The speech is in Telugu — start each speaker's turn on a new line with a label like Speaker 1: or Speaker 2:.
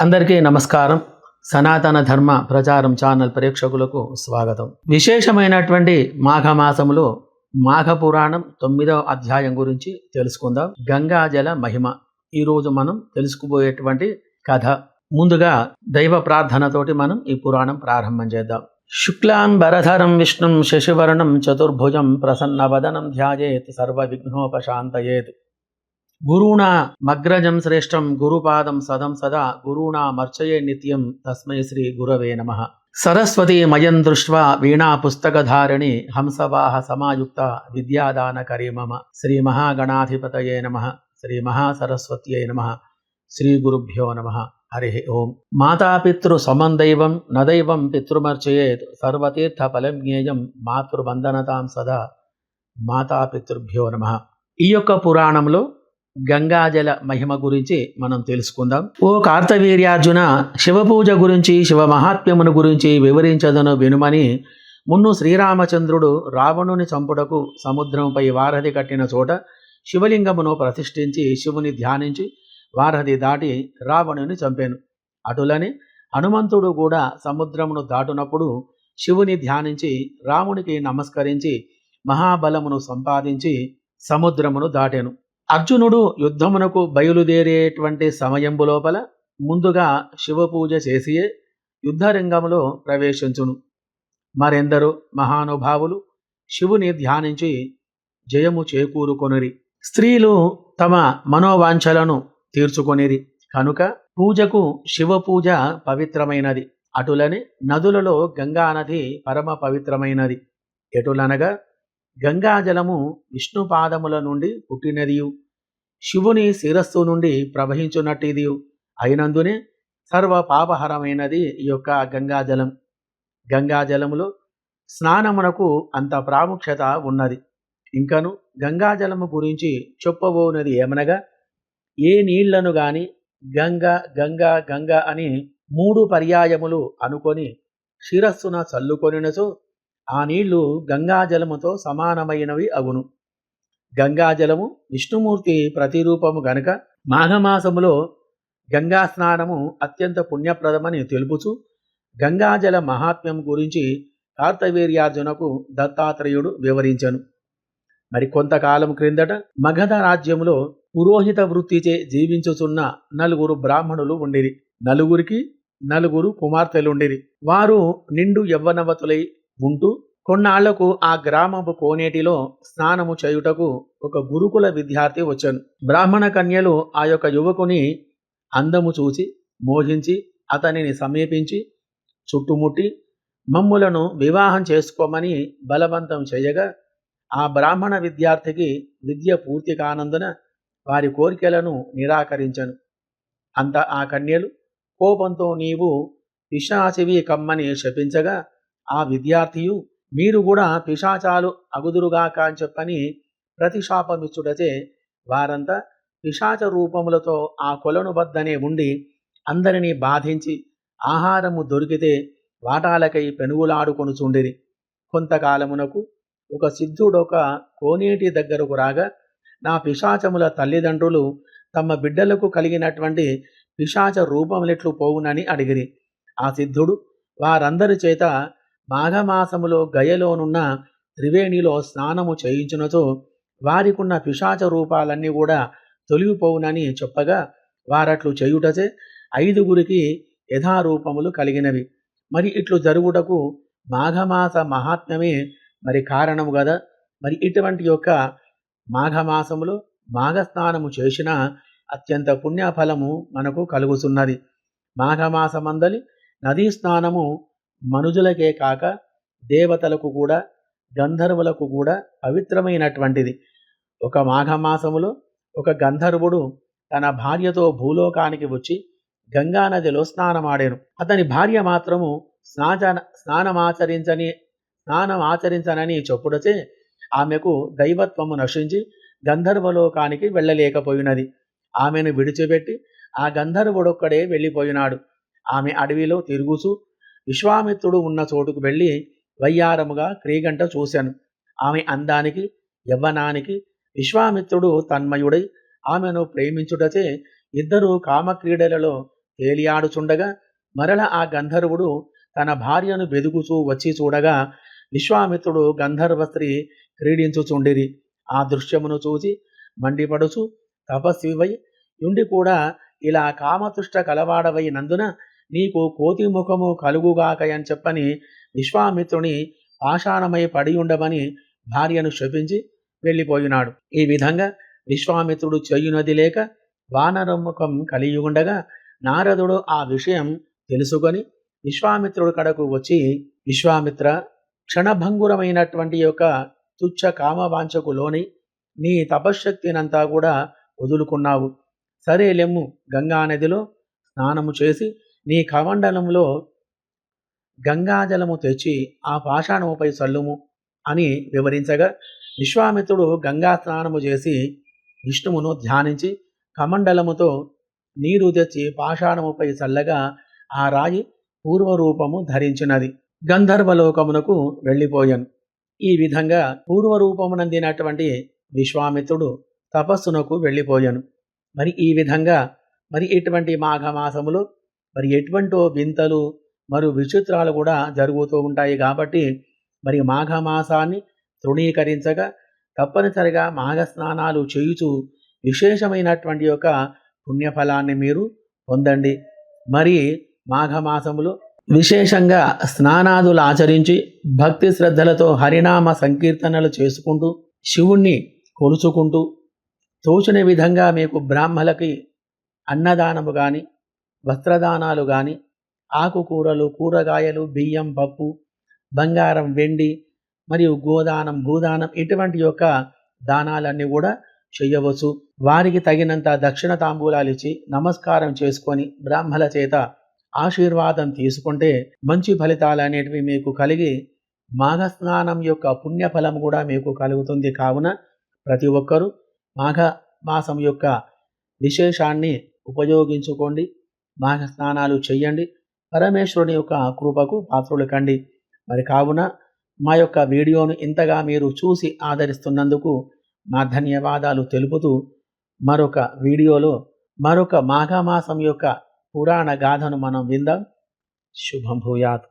Speaker 1: అందరికీ నమస్కారం. సనాతన ధర్మ ప్రచారం ఛానల్ ప్రేక్షకులకు స్వాగతం. విశేషమైనటువంటి మాఘమాసములో మాఘ పురాణం తొమ్మిదవ అధ్యాయం గురించి తెలుసుకుందాం. గంగాజల మహిమ. ఈరోజు మనం తెలుసుకుపోయేటువంటి కథ. ముందుగా దైవ ప్రార్థనతోటి మనం ఈ పురాణం ప్రారంభం చేద్దాం. శుక్లాం భరధరం విష్ణుం శశివర్ణం చతుర్భుజం ప్రసన్నవదనం ధ్యాయేత్ సర్వ విఘ్నోపశాంతయేత్ గురుణా మగ్రజం శ్రేష్టం గురుపాదం సదం సదా గురుణా మర్చయే నిత్యం తస్మై శ్రీ గురవే నమ. సరస్వతి మయం దృష్ట్వా వీణా పుస్తకధారిణి హంసవాహ సమాయుక్త విద్యాదాన మమ. శ్రీ మహాగణాధిపతయే నమ. శ్రీ మహాసరస్వత్యై నమ. శ్రీ గురుభ్యో నమ. హరి ఓం. మాతాపితృ సమందైవం నదైవం పితృమర్చయేత్ సర్వతీర్థ ఫలం జ్ఞేయం మాతృవందనతాం సదా మాతాపితృభ్యో నమ. ఈ యొక్క పురాణంలో గంగాజల మహిమ గురించి మనం తెలుసుకుందాం. ఓ కార్తవీర్యార్జున శివపూజ గురించి శివ మహాత్మ్యమును గురించి వివరించదను వినుమని మున్ను శ్రీరామచంద్రుడు రావణుని చంపుటకు సముద్రంపై వారధి కట్టిన చోట శివలింగమును ప్రతిష్ఠించి శివుని ధ్యానించి వారధి దాటి రావణుని చంపాను. అటులని హనుమంతుడు కూడా సముద్రమును దాటునప్పుడు శివుని ధ్యానించి రామునికి నమస్కరించి మహాబలమును సంపాదించి సముద్రమును దాటాను. అర్జునుడు యుద్ధమునకు బయలుదేరేటువంటి సమయంబు లోపల ముందుగా శివపూజ చేసియే యుద్ధరంగంలో ప్రవేశించును. మరెందరో మహానుభావులు శివుని ధ్యానించి జయము చేకూరుకొనిరి. స్త్రీలు తమ మనోవాంఛలను తీర్చుకొనిరి. కనుక పూజకు శివపూజ పవిత్రమైనది. అటులని నదులలో గంగా నది పరమ పవిత్రమైనది. ఎటులనగా గంగాజలము విష్ణుపాదముల నుండి పుట్టినదియు. శివుని శిరస్సు నుండి ప్రవహించున్నట్టిది అయినందునే సర్వ పాపహరమైనది ఈ యొక్క గంగాజలం. గంగాజలములో స్నానమునకు అంత ప్రాముఖ్యత ఉన్నది. ఇంకను గంగాజలము గురించి చెప్పబోనది ఏమనగా ఏ నీళ్ళను గాని గంగ గంగ గంగ అని మూడు పర్యాయములు అనుకొని శిరస్సున చల్లుకొనినచో ఆ నీళ్ళు గంగాజలముతో సమానమైనవి అగును. గంగాజలము విష్ణుమూర్తి ప్రతిరూపము గనుక మాఘమాసములో గంగా స్నానము అత్యంత పుణ్యప్రదమని తెలుపుచు గంగాజల మహాత్మ్యం గురించి కార్తవీర్యార్జునకు దత్తాత్రేయుడు వివరించను. మరి కొంతకాలం క్రిందట మగధ రాజ్యములో పురోహిత వృత్తిచే జీవించుచున్న నలుగురు బ్రాహ్మణులు ఉండిరి. నలుగురికి నలుగురు కుమార్తెలుండిరి. వారు నిండు యవ్వనవతులై ఉంటూ కొన్నాళ్ళకు ఆ గ్రామపు కోనేటిలో స్నానము చేయుటకు ఒక గురుకుల విద్యార్థి వచ్చాను. బ్రాహ్మణ కన్యలు ఆ యొక్క యువకుని అందము చూసి మోహించి అతనిని సమీపించి చుట్టుముట్టి మమ్ములను వివాహం చేసుకోమని బలవంతం చేయగా ఆ బ్రాహ్మణ విద్యార్థికి విద్య పూర్తి కానందున వారి కోరికలను నిరాకరించను. అంత ఆ కన్యలు కోపంతో నీవు పిశాచివి కమ్మని శపించగా ఆ విద్యార్థియు మీరు కూడా పిశాచాలు అగుదురుగాక అని చెప్పని ప్రతిశాపమిచ్చుటచే వారంతా పిశాచ రూపములతో ఆ కొలను వద్దనే ఉండి అందరినీ బాధించి ఆహారము దొరికితే వాటాలకై పెనుగులాడుకొనుచుండిరి. కొంతకాలమునకు ఒక సిద్ధుడొక కోనేటి దగ్గరకు రాగా నా పిశాచముల తల్లిదండ్రులు తమ బిడ్డలకు కలిగినటువంటి పిశాచ రూపములెట్లు పోవునని అడిగిరి. ఆ సిద్ధుడు వారందరి చేత మాఘమాసములో గయలోనున్న త్రివేణిలో స్నానము చేయించునతో వారికున్న పిశాచ రూపాలన్నీ కూడా తొలిగిపోవునని చెప్పగా వారట్లు చేయుటచే ఐదుగురికి యథారూపములు కలిగినవి. మరి ఇట్లు జరుగుటకు మాఘమాస మహాత్మ్యమే మరి కారణము కదా మరి ఇటువంటి యొక్క మాఘమాసములో మాఘస్నానము చేసిన అత్యంత పుణ్యఫలము మనకు కలుగుతున్నది. మాఘమాసమందలి నదీ స్నానము మనుజులకే కాక దేవతలకు కూడా గంధర్వులకు కూడా పవిత్రమైనటువంటిది. ఒక మాఘమాసములో ఒక గంధర్వుడు తన భార్యతో భూలోకానికి వచ్చి గంగానదిలో స్నానమాడాను అతని భార్య మాత్రము స్నాచన స్నానమాచరించని స్నానం ఆచరించనని చెప్పుడచే ఆమెకు దైవత్వము నశించి గంధర్వలోకానికి వెళ్ళలేకపోయినది. ఆమెను విడిచిపెట్టి ఆ గంధర్వుడొక్కడే వెళ్ళిపోయినాడు. ఆమె అడవిలో తిరుగుచూ విశ్వామిత్రుడు ఉన్న చోటుకు వెళ్ళి వయ్యారముగా క్రీగంట చూశాను. ఆమె అందానికి యవ్వనానికి విశ్వామిత్రుడు తన్మయుడై ఆమెను ప్రేమించుటచే ఇద్దరు కామక్రీడలలో తేలియాడుచుండగా మరల ఆ గంధర్వుడు తన భార్యను బెదుగుచూ వచ్చి చూడగా విశ్వామిత్రుడు గంధర్వ స్త్రీ క్రీడించుచుండిరి. ఆ దృశ్యమును చూసి మండిపడుచు తపస్వివై ఉండి కూడా ఇలా కామతుష్ట కలవాడవైనందున నీకు కోతి ముఖము కలుగుగాకయని చెప్పని విశ్వామిత్రుని పాషాణమై పడి ఉండమని భార్యను శపించి వెళ్ళిపోయినాడు. ఈ విధంగా విశ్వామిత్రుడు చేయునది లేక వానరముఖం కలిగి ఉండగా నారదుడు ఆ విషయం తెలుసుకొని విశ్వామిత్రుడు కడకు వచ్చి విశ్వామిత్ర క్షణభంగురమైనటువంటి యొక్క తుచ్చ కామవాంఛకు లోని నీ తపశ్శక్తినంతా కూడా వదులుకున్నావు. సరే లెమ్ము గంగా నదిలో స్నానము చేసి నీ కమండలంలో గంగాజలము తెచ్చి ఆ పాషాణముపై చల్లుము అని వివరించగా విశ్వామిత్రుడు గంగా స్నానము చేసి విష్ణువును ధ్యానించి కమండలముతో నీరు తెచ్చి పాషాణముపై చల్లగా ఆ రాయి పూర్వరూపము ధరించినది. గంధర్వలోకమునకు వెళ్ళిపోయాను. ఈ విధంగా పూర్వరూపమునందినటువంటి విశ్వామిత్రుడు తపస్సునకు వెళ్ళిపోయాను. మరి ఈ విధంగా మరి ఇటువంటి మాఘమాసములు మరి ఎటువంటి వింతలు మరియు విచిత్రాలు కూడా జరుగుతూ ఉంటాయి కాబట్టి మరి మాఘమాసాన్ని తృణీకరించగా తప్పనిసరిగా మాఘ స్నానాలు చేయుచు విశేషమైనటువంటి యొక్క పుణ్యఫలాన్ని మీరు పొందండి. మరి మాఘమాసములో విశేషంగా స్నానాదులు ఆచరించి భక్తి శ్రద్ధలతో హరినామ సంకీర్తనలు చేసుకుంటూ శివుణ్ణి కొలుచుకుంటూ తోచిన విధంగా మీకు బ్రాహ్మలకి అన్నదానము కానీ వస్త్రదానాలు కానీ ఆకుకూరలు కూరగాయలు బియ్యం పప్పు బంగారం వెండి మరియు గోదానం భూదానం ఇటువంటి యొక్క దానాలన్నీ కూడా చేయవచ్చు. వారికి తగినంత దక్షిణ తాంబూలాలు ఇచ్చి నమస్కారం చేసుకొని బ్రాహ్మల చేత ఆశీర్వాదం తీసుకుంటే మంచి ఫలితాలు అనేటివి మీకు కలిగి మాఘ స్నానం యొక్క పుణ్యఫలం కూడా మీకు కలుగుతుంది. కావున ప్రతి ఒక్కరూ మాఘ మాసం యొక్క విశేషాన్ని ఉపయోగించుకోండి. మాఘ స్నానాలు చేయండి పరమేశ్వరుని యొక్క కృపకు పాత్రులు కండి. మరి కావున మా యొక్క వీడియోను ఇంతగా మీరు చూసి ఆదరిస్తున్నందుకు మా ధన్యవాదాలు తెలుపుతూ మరొక వీడియోలో మరొక మాఘమాసం యొక్క పురాణ గాథను మనం విందాం. శుభం భూయాత్.